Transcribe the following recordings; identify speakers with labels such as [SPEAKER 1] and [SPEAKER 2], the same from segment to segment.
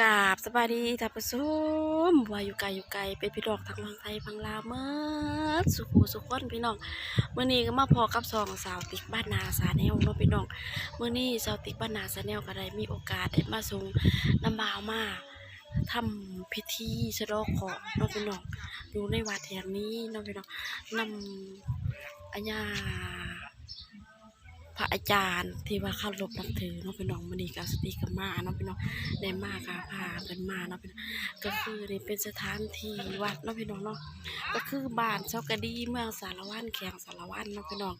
[SPEAKER 1] กาบสบายดีท่านผู้ชมว่าอยู่ไกลอยู่ไกลเป็นพี่ดอกทางฝั่งไทยฝั่งลาวเมื่อสุขูสุขคนพี่น้องเมื่อนี้ก็มาพอกับสองสาวติ๊กบ้านนาสาแนวเนาะพี่น้องเมื่อนี้สาวติ๊กบ้านนาสาแนวก็ได้มีโอกาสได้มาส่งน้ำบาวมาทำพิธีสะเดอกเคราะห์เนาะพี่น้องอยู่ในวัดแห่งนี้เนาะพี่น้องนำอาญา พระอาจารย์ที่ว่าเข้ารบนับถือเนาะพี่น้องมื้อนี้ก็สติกับมาเนาะพี่น้องได้มาค่ะพาเพิ่นมาเนาะพี่น้องก็คือนี่เป็นสถานที่วัดเนาะพี่น้องเนาะก็คือบ้านเจ้ากระดีเมืองสารวันแขวงสารวันเนาะพี่น้อง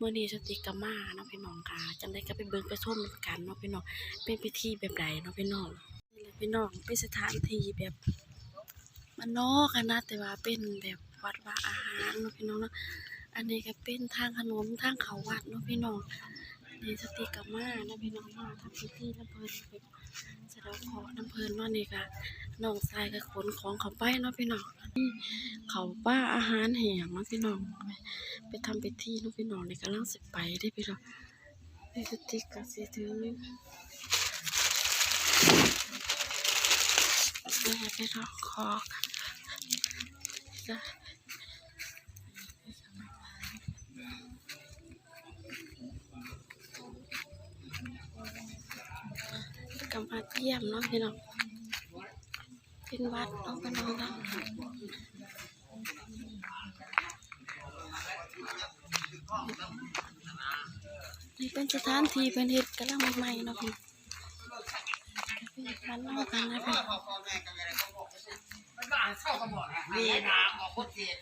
[SPEAKER 1] มื้อนี้สติกับมาเนาะพี่น้องค่ะจังได๋ก็ไปเบิ่งไปชมกันเนาะพี่น้องเป็นพิธีแบบใดเนาะพี่น้องนี่แหละพี่น้องเป็นสถานที่แบบมันนอกอะนะแต่ว่าเป็นแบบวัดว่าอาหารเนาะพี่น้องเนาะ อันนี้ก็เป็นทางขนมทางเขาวัดเนาะพี่น้องนี่สติกามาเนาะพี่น้องมาทำพิธีน้ำเพลินไปแสดงขอน้ำเพลินเนาะนี่ก็น้องทรายก็ขนของเขาไปเนาะพี่น้องนี่เขาป้าอาหารแห้งเนาะพี่น้องไปทำพิธีเนาะพี่น้องนี่กำลังสิไปได้พี่น้องนี่สติกาสิถือนี่พี่น้องขอค่ะ กำพัดเยี่ยมเนาะพี่น้องเป็นวัดเนาะพี่น้องเนาะนี่เป็นสถานที่เป็นเฮ็ดกำลังใหม่ๆเนาะพี่บ้านนอกกันนะพี่
[SPEAKER 2] นี่นะออกคตรเจ็บ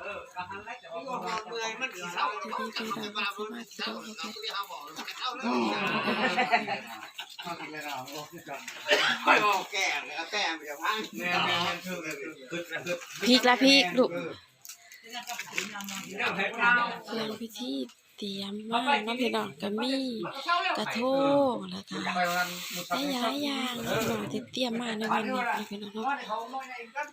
[SPEAKER 2] เออกำลังไล่แต่ว่าเมื่อยมันสีเศร้า
[SPEAKER 1] จะดีพี่น้องก็สามารถที่จะ เฮ็ดได้
[SPEAKER 2] ค่อยบอกแก่เลยแก่เดี๋ยวพัง
[SPEAKER 3] แม่แม่คือคือคือ
[SPEAKER 1] พริกละพริกลูก
[SPEAKER 3] เรื่องแพ็คเรา
[SPEAKER 1] เครื่องพิธีเตรียมมาเนาะพี่น้องก็มีกระทงแล้วก็
[SPEAKER 3] ไปวันมุส
[SPEAKER 1] หลายอย่างเนาะพี่น้องที่เตรียมมาในวันนี้พี่น้อง
[SPEAKER 2] เพราะ
[SPEAKER 1] เนาะ
[SPEAKER 2] ว่าเขาโมยในกัน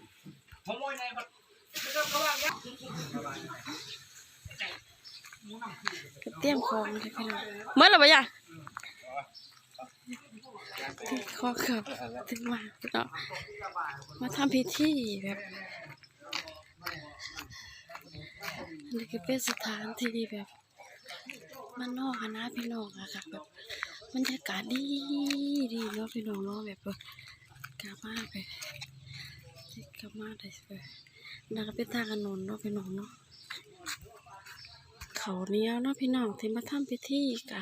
[SPEAKER 2] เต
[SPEAKER 1] รียมของเลยพี่น้องเมื่อไหร่ปะยะ ถึงขอเกือบถึงมาพี่น้องมาทำพิธีแบบอันนี้ก็เป็นสถานที่แบบมันนอกนะพี่น้องอะค่ะแบบบรรยากาศดีดีเนาะพี่น้องเนาะแบบว่ากลับมาไปกลับมาได้เลยนั่นก็เป็นทางถนนเนาะพี่น้องเนาะเขาเนี้ยเนาะพี่น้องที่มาทำพิธีกะ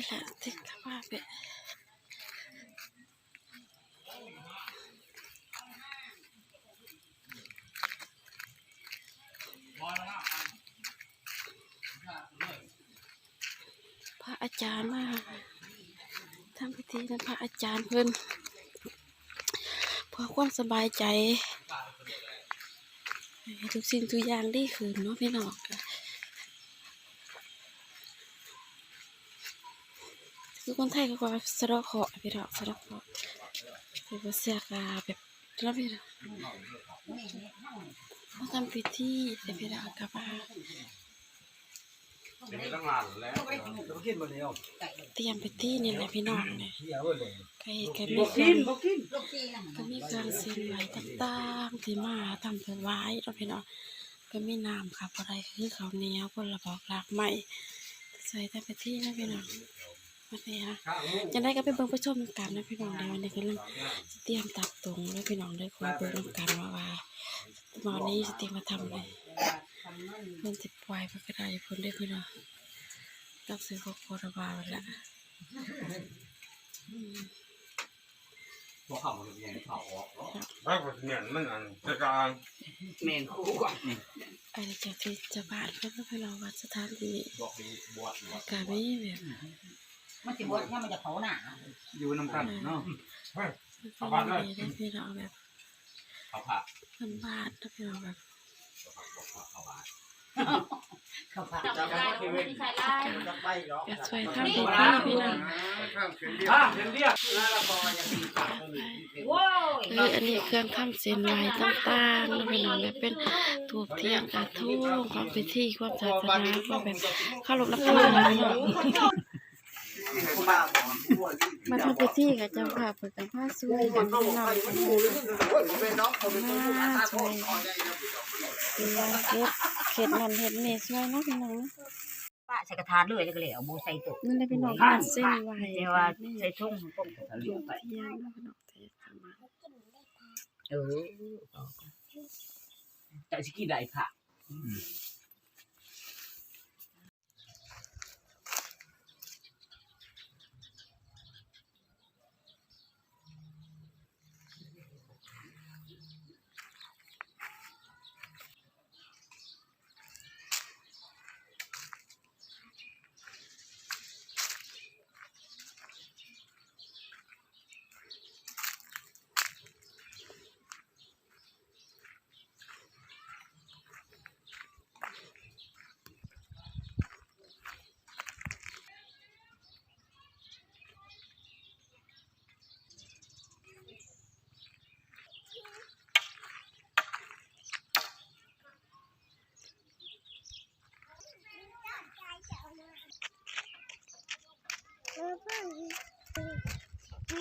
[SPEAKER 1] นี่หละที่กลับมาไปพระอาจารย์มาทำพิธีนะพระอาจารย์เพิ่นเพื่อความสบายใจ ทุกสิ่งทุกอย่างไดีขึ้นเนาะพี่น้อง คือคนไทยก็ว่าสะเดอกเคราะพี่น้อสะเดอกเคราะห์แต่ว่าเสียกาแบบแล้วพี่น้องมาทำพิธีแต่พี่น้องกลับมา
[SPEAKER 3] เป็นตั้งนา
[SPEAKER 1] เตรียมพิธีนี่แหละพี่น้องเนี่ย
[SPEAKER 2] เที่ยวเลย
[SPEAKER 1] ก็มีเครื่
[SPEAKER 2] กิ
[SPEAKER 1] อนง
[SPEAKER 2] บ่กิน
[SPEAKER 1] ก็มีเครื่องเส้นไหวต่างๆที่มาทำเพื่อไว้เนาพี่น้องก็มีน้ำครับอะไรคือเขาเนี้ยคนละบอกหลากไม้ใส่แต่พิธีนะพี่น้อง วันนี้ฮะจะได้ก็ไปเบิ่งไปชมกันนะพี่น้องในวันนี้ก็เรื่องสเตรียมตัดตรงแล้วพี่น้องได้คุยเบิ่งกันว่าว่าวันนี้สเตรียมมาทำอะไรเพิ่นสิปล่อยเพิ่นก็ได้เพิ่นได้พี่น้องต้องซื้อข้าวโพดบาแล้ว
[SPEAKER 3] พวกเขาเนี่ยยังเขาออกถ้าคนเนี่ยมันอันจะการ
[SPEAKER 2] แม่นคู่ก่อน
[SPEAKER 1] ไอ้จากที่จะบ้านเพิ่นก็ไปรอวัดสถานที่
[SPEAKER 3] บอกดีบวช
[SPEAKER 1] ก็มีแบบ
[SPEAKER 4] มันสิบวชเนี่ยมันจะเผาหนา
[SPEAKER 2] อยู่น้ำกันเนาะ
[SPEAKER 1] มันก็มีได้พี่น้องแบบ
[SPEAKER 3] เขาผ่า
[SPEAKER 1] มันบ้านนะพี่น้องแบบ
[SPEAKER 3] เขาผ่า
[SPEAKER 4] เขาพา
[SPEAKER 2] จะไปเที่ยวจะไปหรอ
[SPEAKER 1] ก็ช่วยทำพิธีพี่น้อง
[SPEAKER 2] อะเห็นเรียกแล้วเราบอกอย่างนี้ปากเลย
[SPEAKER 4] โว้ย
[SPEAKER 1] เอออันนี้เครื่องทำเส้นไหวต่างๆนะพี่น้องแบบเป็นถูกเทียนกระทุ่งของพิธีความศาสนาก็แบบเข้ารบนับถือนะพี่น้อง
[SPEAKER 2] ที่ให้ป้าบอกว่าที่
[SPEAKER 1] มาทำพิธีกับเจ้าค่ะเปิดกับผ้าสวยกันพี่น้องกันเลย
[SPEAKER 2] เป็นน้องเขาเป็นคนพูดภาษาพ่อขอได้ยัง
[SPEAKER 1] เฮ็ดเฮ็ดนั่นเฮ็ดนี่สวยเนาะพี่น้องเนาะ
[SPEAKER 4] ป้าใส่กระทานเลยแล้วก็เลยเอาโบใส่ตุก
[SPEAKER 1] นั่นแหละพี่น้องบ้านเส้นไหว
[SPEAKER 4] แต่ว่าใส่ทุ่งป้องทะลุ
[SPEAKER 1] จุด
[SPEAKER 4] ไป
[SPEAKER 1] เทียนเนาะพี่น้องเทศมา
[SPEAKER 4] เออแต่สิกี่ได้ค่ะ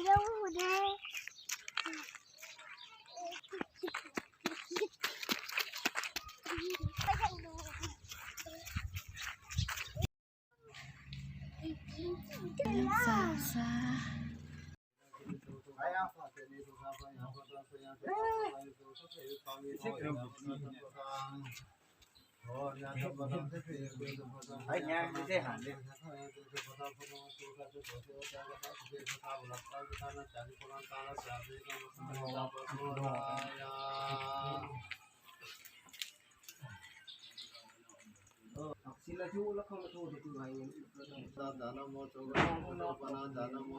[SPEAKER 1] ยังสาสา
[SPEAKER 2] ไอ้เนี่ยไม่ใช่หันเลยศิลชูแล้วเขามาโทษที่ไหน
[SPEAKER 5] ดานโมโชกะโนปนาดานโม